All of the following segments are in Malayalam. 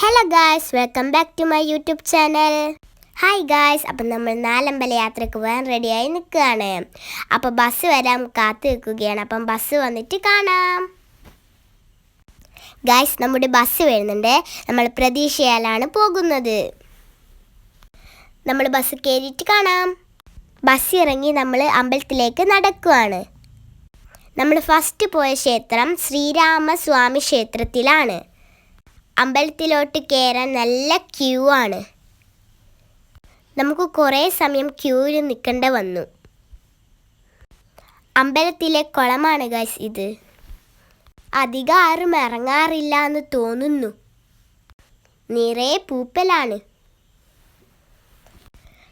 Hello guys welcome back to my YouTube channel hi guys അപ്പം നമ്മൾ നാലമ്പല യാത്രയ്ക്ക് പോകാൻ റെഡിയായി നിൽക്കുകയാണ്. അപ്പോൾ ബസ് വരാൻ കാത്തു നിൽക്കുകയാണ്. അപ്പം ബസ് വന്നിട്ട് കാണാം. ഗായ്സ് നമ്മുടെ ബസ് വരുന്നുണ്ട്. നമ്മൾ പ്രതീക്ഷയാലാണ് പോകുന്നത്. നമ്മൾ ബസ് കയറിയിട്ട് കാണാം. ബസ് ഇറങ്ങി നമ്മൾ അമ്പലത്തിലേക്ക് നടക്കുകയാണ് നമ്മൾ ഫസ്റ്റ് പോയ ക്ഷേത്രം ശ്രീരാമസ്വാമി ക്ഷേത്രത്തിലാണ്. അമ്പലത്തിലോട്ട് കയറാൻ നല്ല ക്യൂ ആണ്. നമുക്ക് കുറേ സമയം ക്യൂവിൽ നിൽക്കേണ്ട വന്നു. അമ്പലത്തിലെ കുളമാണ് ഗൈസ് ഇത്. അധികം ആരും ഇറങ്ങാറില്ല എന്ന് തോന്നുന്നു. നിറയെ പൂപ്പലാണ്.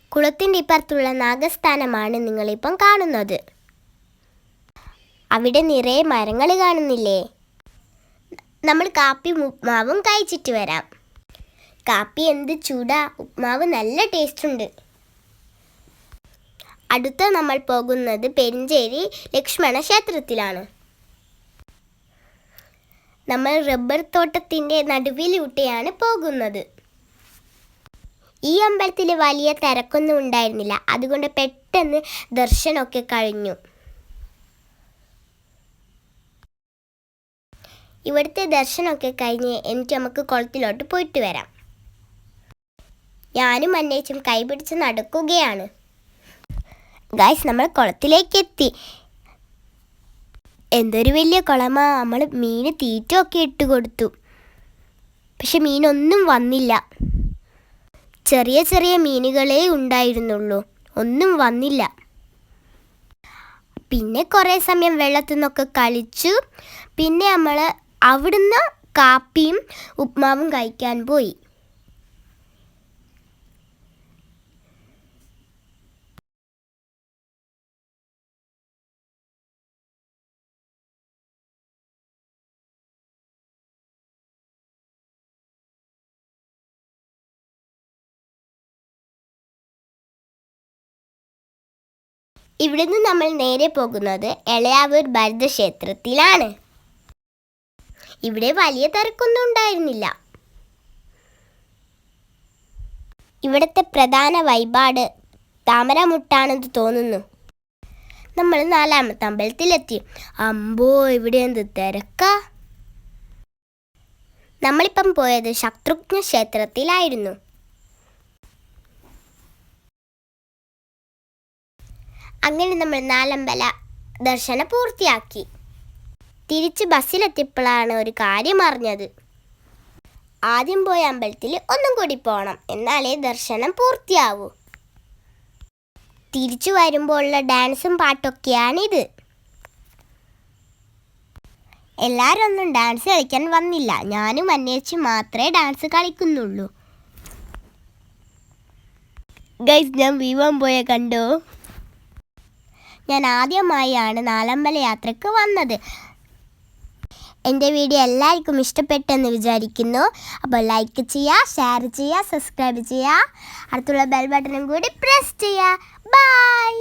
കുളത്തിന്റെ ഇപ്പുറത്തുള്ള നാഗസ്ഥാനമാണ് നിങ്ങളിപ്പം കാണുന്നത്. അവിടെ നിറയെ മരങ്ങൾ കാണുന്നില്ലേ? നമ്മൾ കാപ്പി ഉപ്മാവും കഴിച്ചിട്ട് വരാം. കാപ്പി എന്ത് ചൂടാ. ഉപ്മാവ് നല്ല ടേസ്റ്റ് ഉണ്ട് അടുത്ത നമ്മൾ പോകുന്നത് പെരിഞ്ചേരി ലക്ഷ്മണ ക്ഷേത്രത്തിലാണ്. നമ്മൾ റബ്ബർ തോട്ടത്തിന്റെ നടുവിലൂട്ടെയാണ് പോകുന്നത്. ഈ അമ്പലത്തിൽ വലിയ തിരക്കൊന്നും ഉണ്ടായിരുന്നില്ല. അതുകൊണ്ട് പെട്ടെന്ന് ദർശനമൊക്കെ കഴിഞ്ഞു. ഇവിടുത്തെ ദർശനമൊക്കെ കഴിഞ്ഞ് എനിക്ക് നമുക്ക് കുളത്തിലോട്ട് പോയിട്ട് വരാം. ഞാനും അന്വേഷിച്ചും കൈപിടിച്ച് നടക്കുകയാണ്. ഗായ്സ് നമ്മൾ കുളത്തിലേക്ക് എത്തി എന്തൊരു വലിയ കുളമാ. നമ്മൾ മീന് തീറ്റമൊക്കെ ഇട്ട് കൊടുത്തു. പക്ഷെ മീനൊന്നും വന്നില്ല. ചെറിയ ചെറിയ മീനുകളേ ഉണ്ടായിരുന്നുള്ളൂ. ഒന്നും വന്നില്ല. പിന്നെ കുറേ സമയം വെള്ളത്തിൽ നിന്നൊക്കെ കളിച്ചു. പിന്നെ നമ്മൾ അവിടുന്ന് കാപ്പിയും ഉപ്മാവും കഴിക്കാൻ പോയി. ഇവിടുന്ന് നമ്മൾ നേരെ പോകുന്നത് എളയാവൂർ ഭരതക്ഷേത്രത്തിലാണ്. ഇവിടെ വലിയ തിരക്കൊന്നും ഉണ്ടായിരുന്നില്ല. ഇവിടുത്തെ പ്രധാന വഴിപാട് താമരമുട്ടാണെന്ന് തോന്നുന്നു. നമ്മൾ നാലാമത്തെ അമ്പലത്തിലെത്തി. അമ്പോ ഇവിടെ എന്ത് തിരക്കാ? നമ്മളിപ്പം പോയത് ശത്രുഘ്ന ക്ഷേത്രത്തിലായിരുന്നു. അങ്ങനെ നമ്മൾ നാലമ്പല ദർശനം പൂർത്തിയാക്കി. തിരിച്ച് ബസ്സിലെത്തിയപ്പോഴാണ് ഒരു കാര്യം അറിഞ്ഞത്. ആദ്യം പോയ അമ്പലത്തിൽ ഒന്നും കൂടി പോകണം എന്നാലേ ദർശനം പൂർത്തിയാവൂ. തിരിച്ചു വരുമ്പോഴുള്ള ഡാൻസും പാട്ടൊക്കെയാണിത് എല്ലാവരും ഒന്നും ഡാൻസ് കളിക്കാൻ വന്നില്ല. ഞാനും അന്വേഷിച്ച് മാത്രമേ ഡാൻസ് കളിക്കുന്നുള്ളൂ. ഗൈസ് ഞാൻ വിവാൻ പോയ കണ്ടോ? ഞാൻ ആദ്യമായാണ് നാലമ്പല യാത്രയ്ക്ക് വന്നത്. എന്റെ വീഡിയോ എല്ലാവർക്കും ഇഷ്ടപ്പെട്ടെന്ന് വിചാരിക്കുന്നു. അപ്പോൾ ലൈക്ക് ചെയ്യുക ഷെയർ ചെയ്യുക സബ്സ്ക്രൈബ് ചെയ്യുക. അടുത്തുള്ള ബെൽ ബട്ടണും കൂടി പ്രസ് ചെയ്യുക. ബൈ